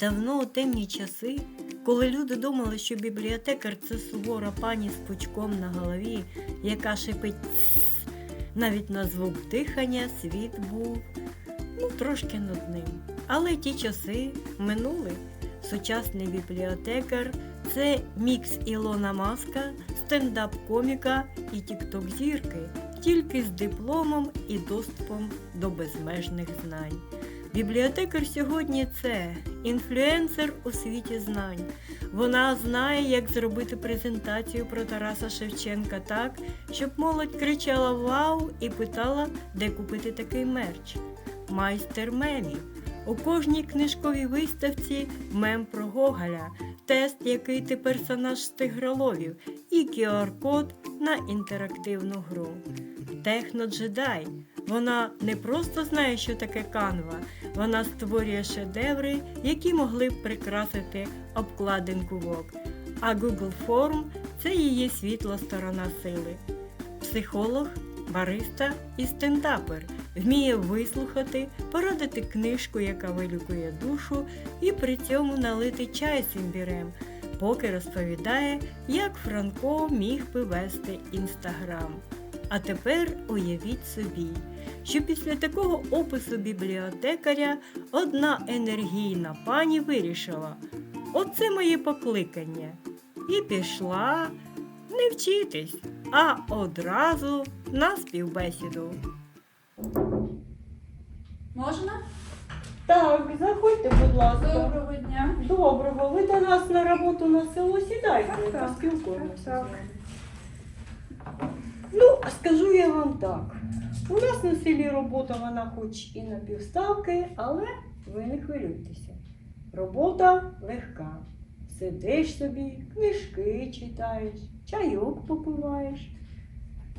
Давно у темні часи, коли люди думали, що бібліотекар це сувора пані з пучком на голові, яка шипить «Тсс», навіть на звук дихання світ був ну, трошки нудним. Але ті часи минули. Сучасний бібліотекар це мікс Ілона Маска, стендап-коміка і тікток-зірки, тільки з дипломом і доступом до безмежних знань. Бібліотекар сьогодні це інфлюенсер у світі знань. Вона знає, як зробити презентацію про Тараса Шевченка так, щоб молодь кричала Вау і питала, де купити такий мерч. Майстер мемів. У кожній книжковій виставці мем про Гоголя, тест, який ти персонаж з тигроловів, і QR-код на інтерактивну гру. Техноджедай. Вона не просто знає, що таке канва, вона створює шедеври, які могли б прикрасити обкладинку ВОК. А Google Form – це її світла сторона сили. Психолог, бариста і стендапер вміє вислухати, порадити книжку, яка вилікує душу, і при цьому налити чай з імбірем, поки розповідає, як Франко міг би вести інстаграм. А тепер уявіть собі, що після такого опису бібліотекаря одна енергійна пані вирішила: оце моє покликання. І пішла не вчитись, а одразу на співбесіду. Можна? Так, заходьте, будь ласка. Доброго дня. Доброго, ви до нас на роботу на село сідайте, Так, так. поспілкуємося. Так. Ну, а скажу я вам так. У нас на селі робота вона хоч і на півставки, але ви не хвилюйтеся. Робота легка. Сидиш собі, книжки читаєш, чайок попиваєш.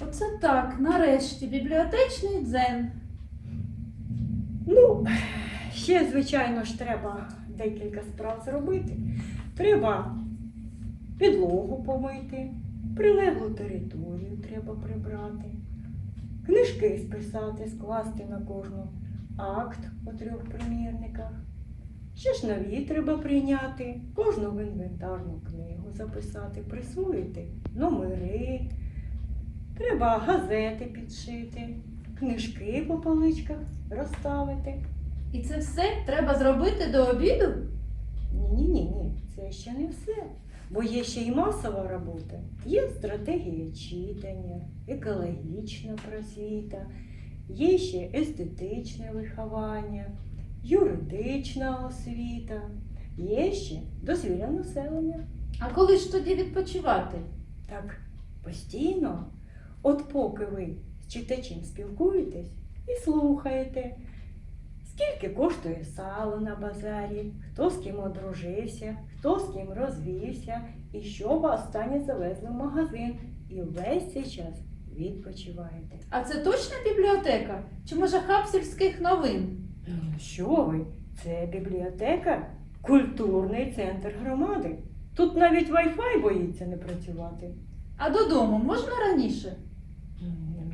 Оце так, нарешті, бібліотечний дзен. Ну, ще, звичайно ж, треба декілька справ зробити. Треба підлогу помити, прилеглу територію треба прибрати, книжки списати, скласти на кожну акт у трьох примірниках. Ще ж нові треба прийняти, кожну в інвентарну книгу записати, присвоїти номери, треба газети підшити, книжки по поличках розставити. І це все треба зробити до обіду? Ні, ні, ні, ні, це ще не все. Бо є ще й масова робота. Є стратегія читання, екологічна просвіта, є ще естетичне виховання, юридична освіта, є ще дозвілля населення. А коли ж тоді відпочивати? Так постійно, от поки ви з читачем спілкуєтесь і слухаєте, скільки коштує сало на базарі, хто з ким одружився, хто з ким розвівся, і що ви останнє завезли в магазин, і весь цей час відпочиваєте. А це точно бібліотека? Чи може хаб сільських новин? Ну, що ви? Це бібліотека, культурний центр громади. Тут навіть Wi-Fi боїться не працювати. А додому можна раніше?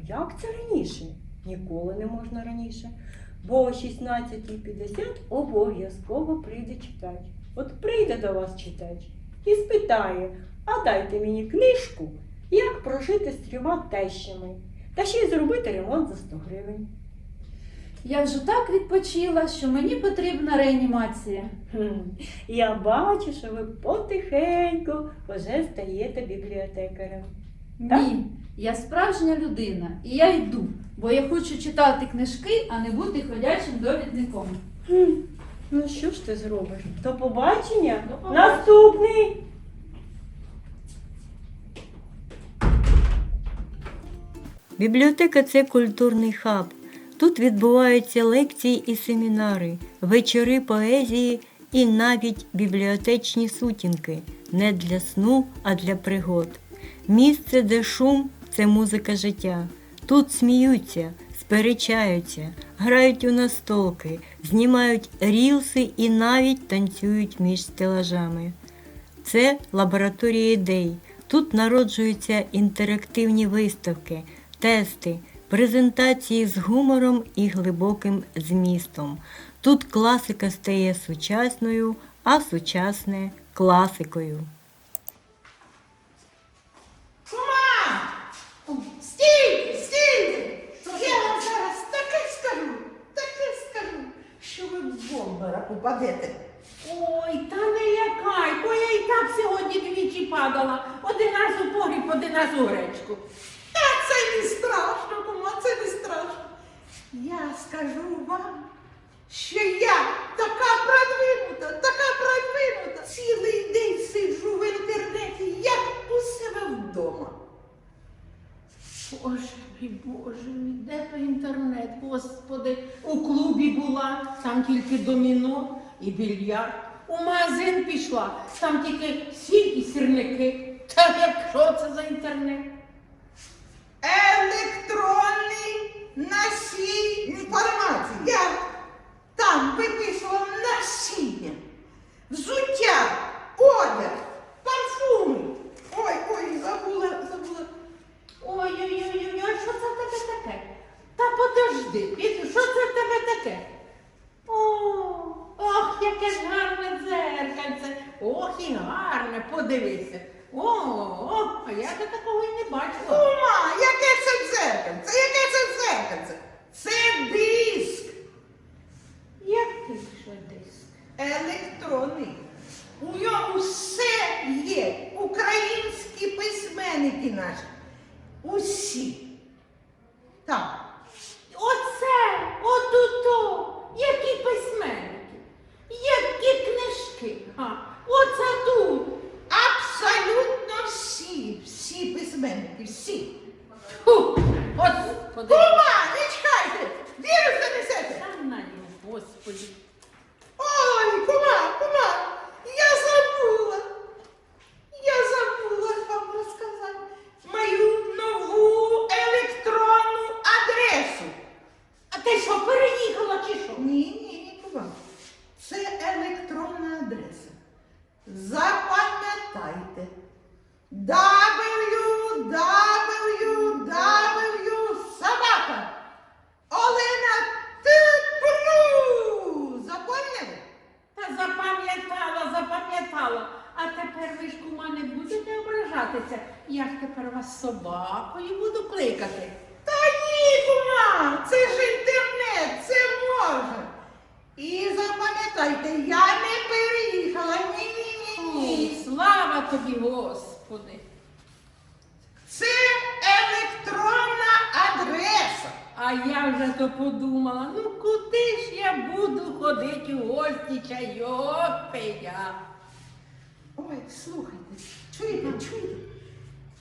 Як це раніше? Ніколи не можна раніше. Бо о 16.50 обов'язково прийде читач. От прийде до вас читач і спитає, а дайте мені книжку, як прожити з трьома тещами, та ще й зробити ремонт за 100 гривень. Я вже так відпочила, що мені потрібна реанімація. Хм, Я бачу, що ви потихеньку вже стаєте бібліотекарем. Так? Я справжня людина, і я йду, бо я хочу читати книжки, а не бути ходячим довідником. Хм, Ну що ж ти зробиш? До побачення. До побачення. Наступний. Бібліотека це культурний хаб. Тут відбуваються лекції і семінари, вечори поезії і навіть бібліотечні сутінки не для сну, а для пригод. Місце, де шум це музика життя. Тут сміються, сперечаються, грають у настолки, знімають рілси і навіть танцюють між стелажами. Це лабораторія ідей. Тут народжуються інтерактивні виставки, тести, презентації з гумором і глибоким змістом. Тут класика стає сучасною, а сучасне класикою. Кума! Стійте, стійте! Я вам зараз таке скажу, таке скажу, що ви в бомбера попадете. Ой, та не лякай, бо я і так сьогодні двічі падала. Один раз у погріб, один раз у гречку. Та це не страшно, кума, це не страшно. Я скажу вам, що я така продвинута, така продвинута. Цілий день сиджу в інтернеті, як у себе вдома. Боже мій, боже мій, де той інтернет, господи, у клубі була, там тільки доміно і більярд. У магазин пішла, там тільки сіль і сірники. Та якщо це за інтернет? електронний носій інформації. Я там виписував насіння, взуття, одяг, парфуми. Ой, ой, забула, забула. Ой-ой-ой, а що це в тебе таке? Та подожди, Пітю, що це в тебе таке? О, ох, яке ж гарне дзеркальце. Ох, і гарне, подивися. О, о, а я до такого й не бачила. Кума, яке це дзеркальце? Яке це дзеркальце? Це диск Який ще диск? електронний. У ньому все є. Українські письменники наші. Усі. Так. Оце, отуто, які письменники, які книжки. А, оце тут. Абсолютно всі, всі письменники, всі. Фу, господи. Кума, не чекайте! Вірус занесете! Та на господи. Ой, кума, кума, я забула. Я забула вам розказати мою нову електронну адресу. А ти що, переїхала чи що? Ні, ні, ні, кума. Це електронна адреса. Запам'ятайте. www тепер ви ж кума не будете ображатися. Я ж тепер вас собакою буду кликати. Та ні, кума, це ж інтернет, це можна. І запам'ятайте, я не переїхала. Ні, ні, ні, ні. слава тобі, Господи. Це електронна адреса. А я вже то подумала, ну куди ж я буду ходити у гості чайок пия? Слухайте, чуєте, чуєте?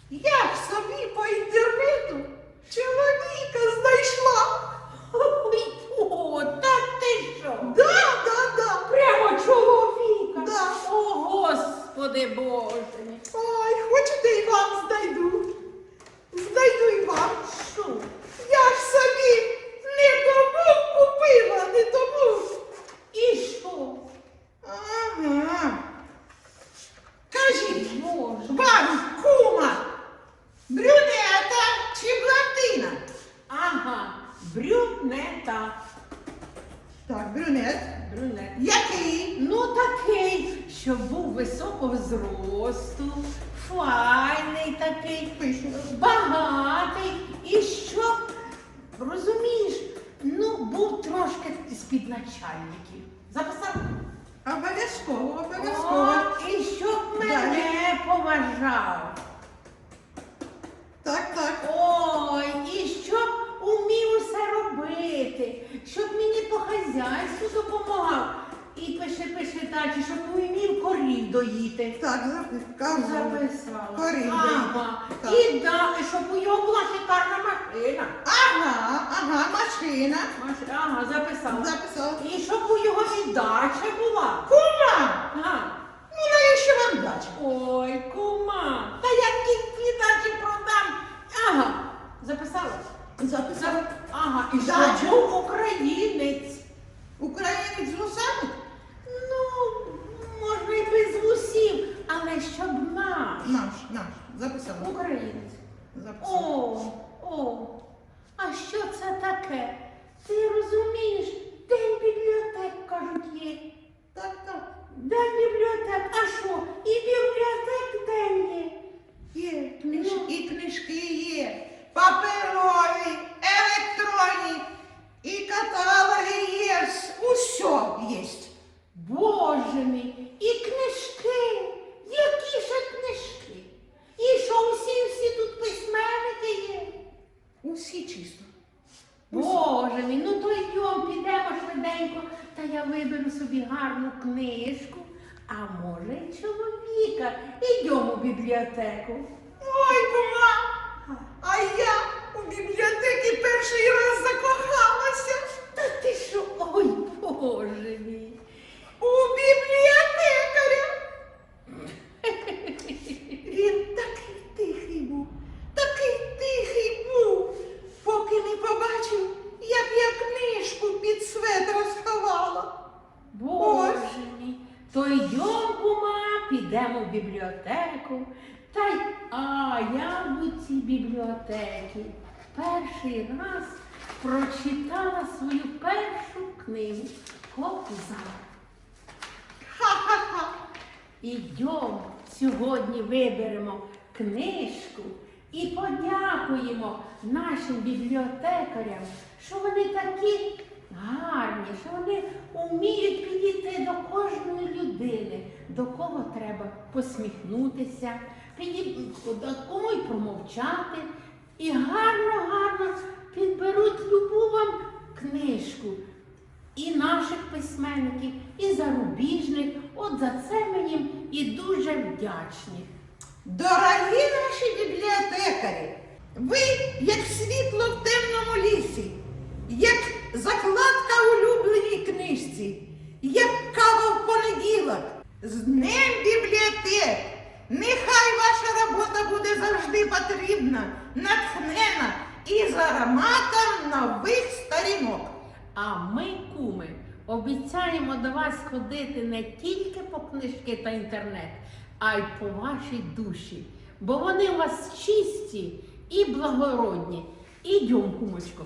Я ж собі по інтернету чоловіка знайшла. Ой, о, та ти що? Да, да, да. Прямо чоловіка. Да. О, Господи Боже мій. Ой, хочете і вам знайду. Знайду і вам. Що? Я ж собі не тому купила, не тому. І що? Ага. Кажіть, Боже. вам кума, брюнета чи блондина? Ага, брюнета. Так, брюнет. Брюнет. Який? Ну такий, що був високого зросту, файний такий, Пишу. багатий, і щоб, розумієш, ну, був трошки з-під начальників. Записав? Обов'язково, обов'язково. О, і щоб мене поважав. Так, так. Ой, і щоб умів усе робити, щоб мені по хазяйству допомагав. І пише, пише далі, щоб умів корів доїти. Так, записав. Записала. Корів Ага. Так. І да, і щоб у нього була шикарна машина. Ага, ага, машина. Маш- Ага, записала. Записав. І щоб у його і дача була. Кума! Ага. Ну навіщо вам дача? Ой, кума. Та я ті дачі продам. Ага. Записала? Записав. Ага, і Дача. що був українець. Українець з вусами? на, записала. Українець. Записала. О, о, а що це таке? Ти розумієш, день бібліотек, кажуть, є. Так, так. День бібліотек, а що? І бібліотек день. Я виберу собі гарну книжку, а може й чоловіка. Йдемо в бібліотеку. Ой, кума, а я у бібліотеки перший раз закохалася. Та ти що? Ой, Боже мій. У бібліотекаря. Він такий тихий був, такий тихий був, поки не побачив, як я книжку під светра сховала. Боже мій, то йдемо, кума, підемо в бібліотеку. Та й, а я в цій бібліотеці перший раз прочитала свою першу книгу Кобзар. Ха-ха-ха. Ідемо сьогодні виберемо книжку і подякуємо нашим бібліотекарям, що вони такі гарні, що вони вміють підійти до кожної людини, до кого треба посміхнутися, до кому й промовчати. І гарно-гарно підберуть любу вам книжку і наших письменників, і зарубіжних. От за це їм і дуже вдячні. Дорогі наші бібліотекарі, ви як світло в темному лісі, як закладка улюбленій книжці, як. З Днем бібліотек! Нехай ваша робота буде завжди потрібна, натхнена і з ароматом нових сторінок. А ми, куми, обіцяємо до вас ходити не тільки по книжки та інтернет, а й по вашій душі. Бо вони у вас чисті і благородні. Ідем, кумочко.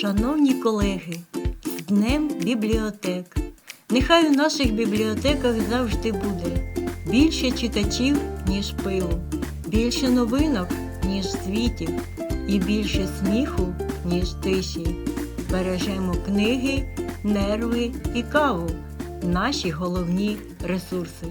Шановні колеги, з Днем бібліотек. Нехай у наших бібліотеках завжди буде більше читачів, ніж пилу, більше новинок, ніж звітів, і більше сміху, ніж тиші. Бережемо книги, нерви і каву наші головні ресурси.